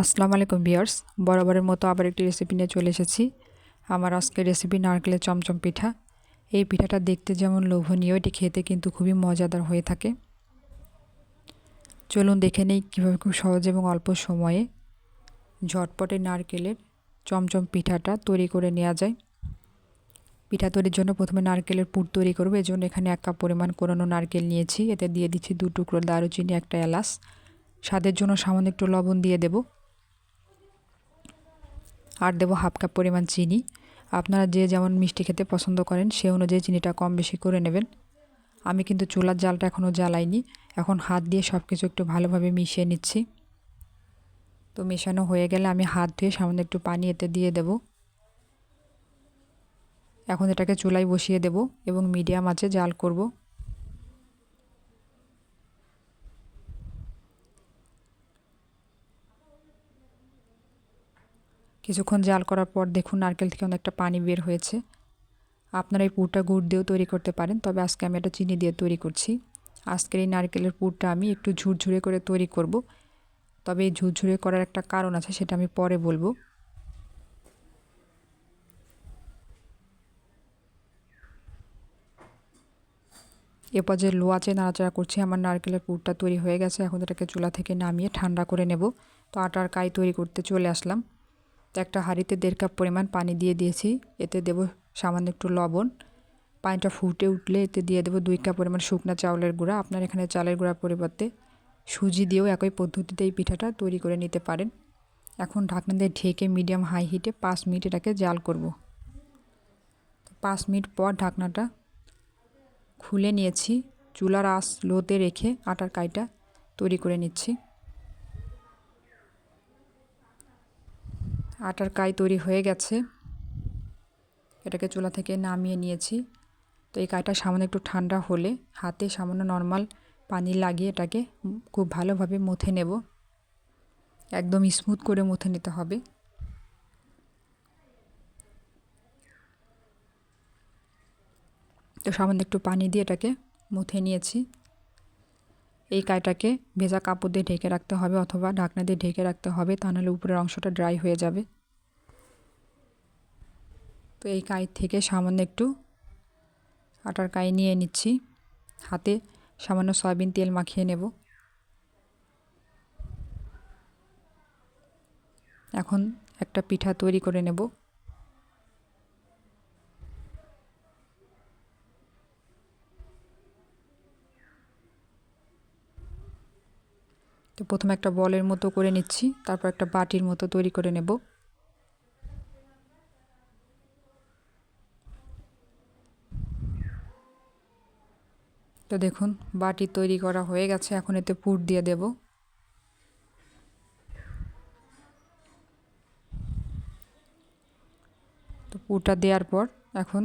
আসসালামু আলাইকুম বিয়ার্স বরাবরের মতো আবার একটি রেসিপি নিয়ে চলে এসেছি। আমার আজকের রেসিপি নারকেলের চমচম পিঠা। এই পিঠাটা দেখতে যেমন লোভনীয়, এটি খেতে কিন্তু খুবই মজাদার হয়ে থাকে। চলুন দেখে নেই কীভাবে খুব সহজ এবং অল্প সময়ে ঝটপটে নারকেলের চমচম পিঠাটা তৈরি করে নেওয়া যায়। পিঠা তৈরির জন্য প্রথমে নারকেলের পুর তৈরি করব। এজন্য এখানে এক কাপ পরিমাণ কোরানো নারকেল নিয়েছি। এতে দিয়ে দিচ্ছি দু টুকরো দারুচিনি, একটা এলাচ। স্বাদের জন্য সামান্য একটু লবণ দিয়ে দেবো। আর দেবো হাফ কাপ পরিমাণ চিনি। আপনারা যে যেমন মিষ্টি খেতে পছন্দ করেন, সে অনুযায়ী চিনিটা কম বেশি করে নেবেন। আমি কিন্তু চুলার জালটা এখনও জ্বালাইনি। এখন হাত দিয়ে সব কিছু একটু ভালোভাবে মিশিয়ে নিচ্ছি। তো মেশানো হয়ে গেলে আমি হাত ধুয়ে সামান্য একটু পানি এতে দিয়ে দেব। এখন এটাকে চুলায় বসিয়ে দেব এবং মিডিয়াম আঁচে জাল করব। কিছুক্ষণ জাল করার পর দেখুন নারকেল থেকে অনেকটা পানি বের হয়েছে। আপনারা এই পুরটা গুড় দিয়েও তৈরি করতে পারেন, তবে আজকে আমি এটা চিনি দিয়ে তৈরি করছি। আজকের এই নারকেলের পুরটা আমি একটু ঝুরঝুরে করে তৈরি করব। তবে এই ঝুরঝুরে করার একটা কারণ আছে, সেটা আমি পরে বলব। এ পর্যায়ে লো আছে নাড়াচাড়া করছি, আমার নারকেলের পুরটা তৈরি হয়ে গেছে। এখন এটাকে চুলা থেকে নামিয়ে ঠান্ডা করে নেব। তো আটার কাই তৈরি করতে চলে আসলাম। তো একটা হাঁড়িতে দেড় কাপ পরিমাণ পানি দিয়ে দিয়েছি, এতে দেব সামান্য একটু লবণ। পানিটা ফুটে উঠলে এতে দিয়ে দেবো দুই কাপ পরিমাণ শুকনো চাউলের গুঁড়া। আপনার এখানে চালের গুঁড়ার পরিবর্তে সুজি দিয়েও একই পদ্ধতিতে এই পিঠাটা তৈরি করে নিতে পারেন। এখন ঢাকনা দিয়ে ঢেকে মিডিয়াম হাই হিটে পাঁচ মিনিট এটাকে জাল করব। পাঁচ মিনিট পর ঢাকনাটা খুলে নিয়েছি। চুলার আঁচ লোতে রেখে আটার কাইটা তৈরি করে নিচ্ছি। আটার কাই তৈরি হয়ে গেছে। এটাকে চুলা থেকে নামিয়ে নিয়েছি। তো এই কাইটা সামান্য একটু ঠান্ডা হলে হাতে সামান্য নর্মাল পানি লাগিয়ে এটাকে খুব ভালোভাবে মুথে নেব। একদম স্মুথ করে মুথে নিতে হবে। তো সামান্য একটু পানি দিয়ে এটাকে মুথে নিয়েছি। এই কাইটাকে ভেজা কাপড় দিয়ে ঢেকে রাখতে হবে অথবা ঢাকনা দিয়ে ঢেকে রাখতে হবে, তা নাহলে উপরের অংশটা ড্রাই হয়ে যাবে। তো এই কাই থেকে সামান্য একটু আটার কাই নিয়ে নিচ্ছি। হাতে সামান্য সয়াবিন তেল মাখিয়ে নেব। এখন একটা পিঠা তৈরি করে নেব। তো প্রথমে একটা বলের মতো করে নিচ্ছি, তারপর একটা বাটির মতো তৈরি করে নেব। তো দেখুন, বাটি তৈরি করা হয়ে গেছে, এখন এতে পুর দিয়ে দেব। তো পুরটা দেওয়ার পর এখন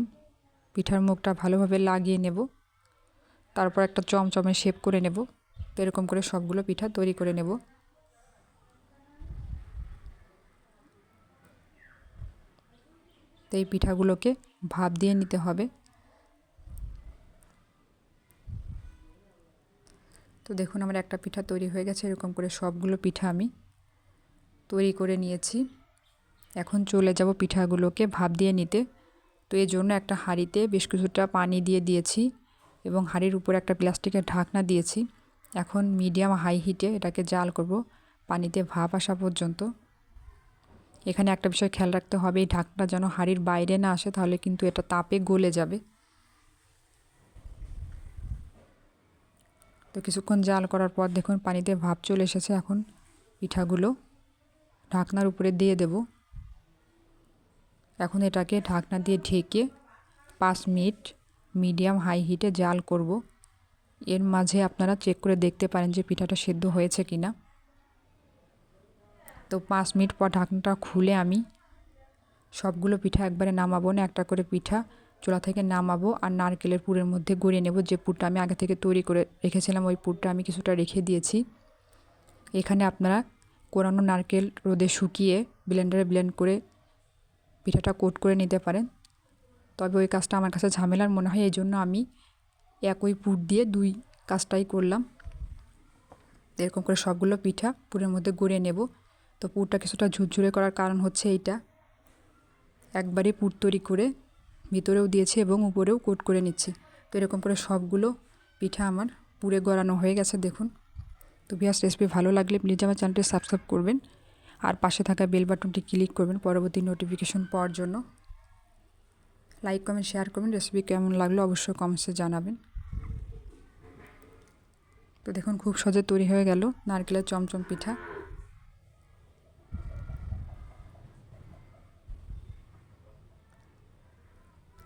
পিঠার মুখটা ভালোভাবে লাগিয়ে নেব। তারপর একটা চমচমে শেপ করে নেব। তো এরকম করে সবগুলো পিঠা তৈরি করে নেব। তো এই পিঠাগুলোকে ভাপ দিয়ে নিতে হবে। তো দেখুন আমার একটা পিঠা তৈরি হয়ে গেছে, এরকম করে সবগুলো পিঠা আমি তৈরি করে নিয়েছি। এখন চলে যাব পিঠাগুলোকে ভাপ দিয়ে নিতে। তো এই জন্য একটা হাঁড়িতে বেশ কিছুটা পানি দিয়ে দিয়েছি এবং হাঁড়ির উপরে একটা প্লাস্টিকের ঢাকনা দিয়েছি। এখন মিডিয়াম হাই হিটে এটাকে জাল করব, পানিতে ভাপ আসা পর্যন্ত। এখানে একটা বিষয় খেয়াল রাখতে হবে, এই ঢাকনা যেন হাঁড়ির বাইরে না আসে, তাহলে কিন্তু এটা তাপে গলে যাবে। তো কিছুক্ষণ জাল করার পর দেখুন পানিতে ভাপ চলে এসেছে এখন পিঠাগুলো। ঢাকনার উপরে দিয়ে দেব। এখন এটাকে ঢাকনা দিয়ে ঢেকে পাঁচ মিনিট মিডিয়াম হাই হিটে জাল করব। এর মাঝে আপনারা চেক করে দেখতে পারেন যে পিঠাটা সেদ্ধ হয়েছে কি না তো পাঁচ মিনিট পর ঢাকনাটা খুলে আমি সবগুলো পিঠা একবারে নামাবো, না একটা করে পিঠা চোলা থেকে নামাবো আর নারকেলের পুরের মধ্যে গড়িয়ে নেব। যে পুরটা আমি আগে থেকে তৈরি করে রেখেছিলাম, ওই পুরটা আমি কিছুটা রেখে দিয়েছি। এখানে আপনারা কোরানো নারকেল রোদে শুকিয়ে ব্লেন্ডারে ব্লেন্ড করে পিঠাটা কোট করে নিতে পারেন। তবে ওই কাজটা আমার কাছে ঝামেলার মনে হয় এই জন্য আমি একই পুর দিয়ে দুই কাজটাই করলাম। এরকম করে সবগুলো পিঠা পুরের মধ্যে গড়িয়ে নেব। তো পুরটা কিছুটা ঝুরঝুরে করার কারণ হচ্ছে এইটা। একবারে পুর তৈরি করে ভিতরেও দিয়েছে এবং উপরেও কোট করে নিচ্ছে। তো এরকম করে সবগুলো পিঠা আমার পুরে গড়ানো হয়ে গেছে, দেখুন। তো বিয়াস রেসিপি ভালো লাগলে প্লিজ আমার চ্যানেলটি সাবস্ক্রাইব করবেন। আর পাশে থাকা বেল বাটনটি ক্লিক করবেন পরবর্তী নোটিফিকেশন পাওয়ার জন্য। লাইক কমেন্ট শেয়ার করবেন। রেসিপি কেমন লাগল অবশ্যই কমেন্টসে জানাবেন। তো দেখুন, খুব সহজে তৈরি হয়ে গেল নারকেলের চমচম পিঠা।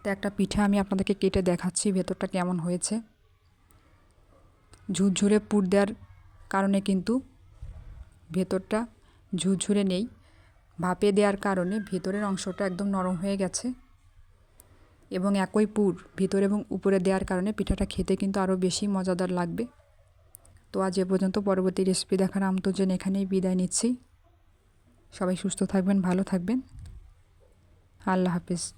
তো একটা পিঠা আমি আপনাদেরকে কেটে দেখাচ্ছি, ভেতরটা কেমন হয়েছে। ঝুরঝুরে পুর দেওয়ার কারণে কিন্তু ভেতরটা ঝুরঝুরে নেই। ভাপে দেওয়ার কারণে ভেতরের অংশটা একদম নরম হয়ে গেছে। এবং একই পুর ভিতরে এবং উপরে দেওয়ার কারণে পিঠাটা খেতে কিন্তু আরও বেশি মজাদার লাগবে। তো আজ এ পর্যন্ত পরবর্তী রেসিপি দেখার আমন্ত্রণ এখানেই বিদায় নিচ্ছি। সবাই সুস্থ থাকবেন, ভালো থাকবেন। আল্লাহ হাফিজ।